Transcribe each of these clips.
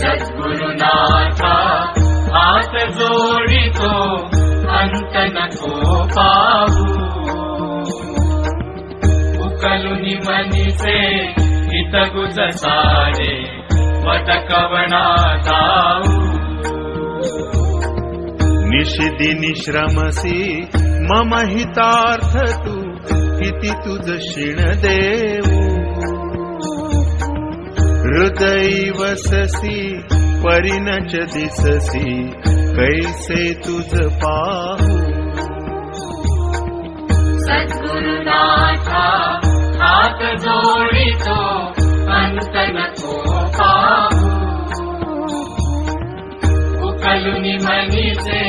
सद्गुरुनाथा जोडितो अन्त नको पाहू। उकलु निमनिसे हितगुज सारे वटकवणा ताऊ निशिदिनि श्रमसि मम हितार्थ तु इति तुझ शिण हृदय वससि परिणच दिससि कैसे तुझ पाहू? सद्गुरुनाथा हात जोडितो अन्त नको पाहू। उकलु निमनिसे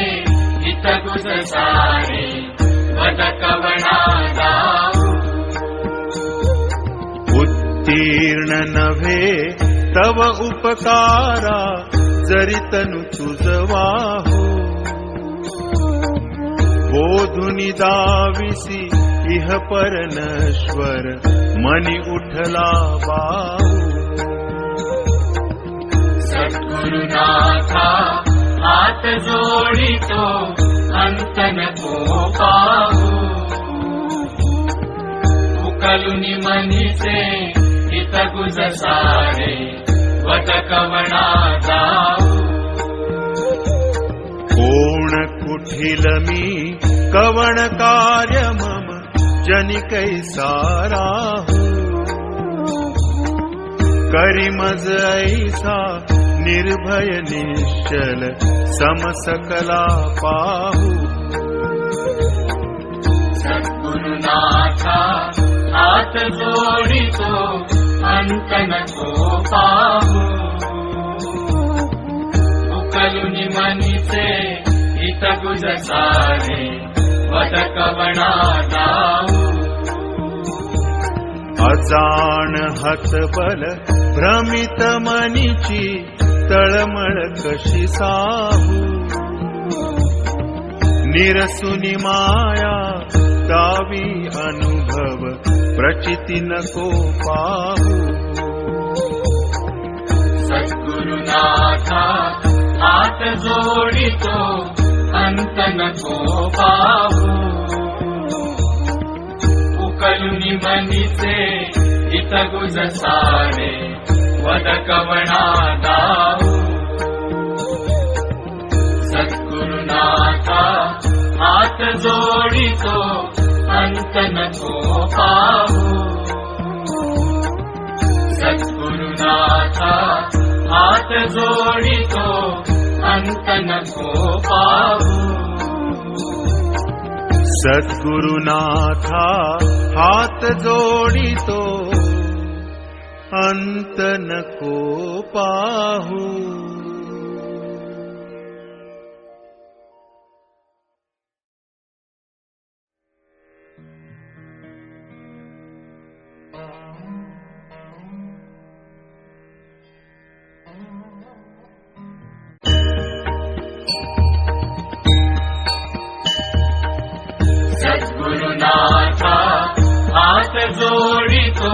हितगुज सारे वटकवणा दाऊ उत्तीर्ण नभे तव उपकारा जरी तनु तुझ वाहू बोधुनि दाविसी इह परनश्वर मनी उठला बाहू। सद्गुरुनाथा हात जोडितो अन्त नको पाहू। उकलु निमनिसे हितगुज सारे वटकवणा जाऊ कोण कुठिल मी कवण कार्य मम जनिकै साराहू। करी मज ऐसा निर्भय निश्चल समसकला पाहू सद्गुरुनाथा हात जोडितो वटकवणा जाऊ अजाण हत बल भ्रमित मनीची तळमळ कशी साहू निरसुनि माया अनुभव प्रचिती नको पाहू। सद्गुरुनाथा हात जोडितो अन्त नको पाहू। उकलु निमनिसे हितगुज सारे वदकवणा दाऊ सद्गुरुनाथा हात जोडितो अन्त पाहू सद्गुरुनाथा हात जोडितो अन्त नको पाहू सद्गुरुनाथा हात जोडितो अंत नको पाहू सद्गुरुनाथा हात जोडितो